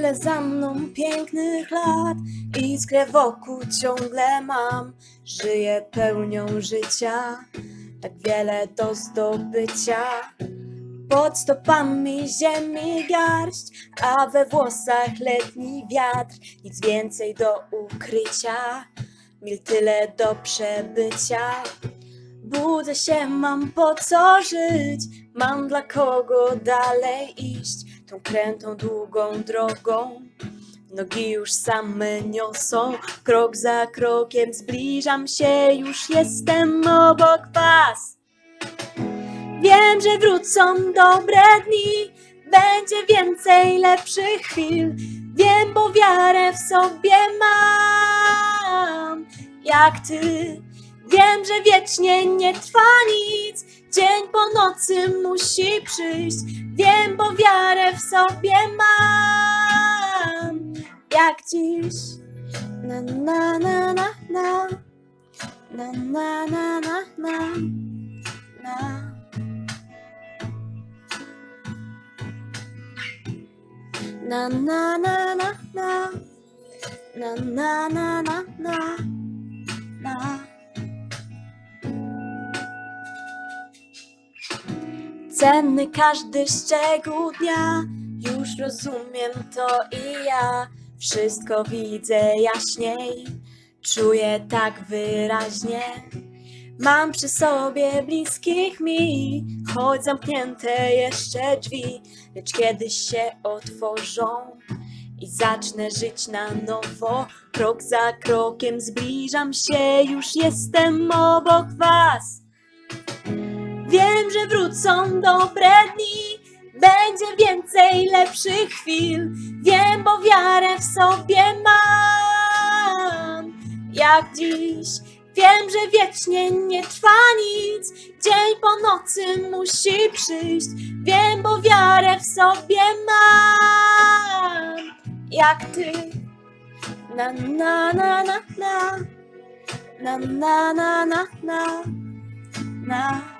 Tyle za mną pięknych lat, iskrę wokół ciągle mam. Żyję pełnią życia, tak wiele do zdobycia. Pod stopami ziemi garść, a we włosach letni wiatr. Nic więcej do ukrycia, mil tyle do przebycia. Budzę się, mam po co żyć, mam dla kogo dalej iść, tą krętą, długą drogą. Nogi już same niosą, krok za krokiem zbliżam się, już jestem obok was. Wiem, że wrócą dobre dni, będzie więcej lepszych chwil. Wiem, bo wiarę w sobie mam, jak ty. Wiem, że wiecznie nie trwa nic, nocy musi przyjść. Wiem, bo wiarę w sobie mam, jak dziś. Na na na na, na na na na na, na. Na na na na na, na na na na na, na. Cenny każdy szczegół dnia, już rozumiem to i ja. Wszystko widzę jaśniej, czuję tak wyraźnie. Mam przy sobie bliskich mi, choć zamknięte jeszcze drzwi, lecz kiedyś się otworzą i zacznę żyć na nowo. Krok za krokiem zbliżam się, już jestem obok was. Że wrócą dobre dni, będzie więcej lepszych chwil. Wiem, bo wiarę w sobie mam, jak dziś. Wiem, że wiecznie nie trwa nic, dzień po nocy musi przyjść. Wiem, bo wiarę w sobie mam, jak ty. Na na na na na, na na na na na, na.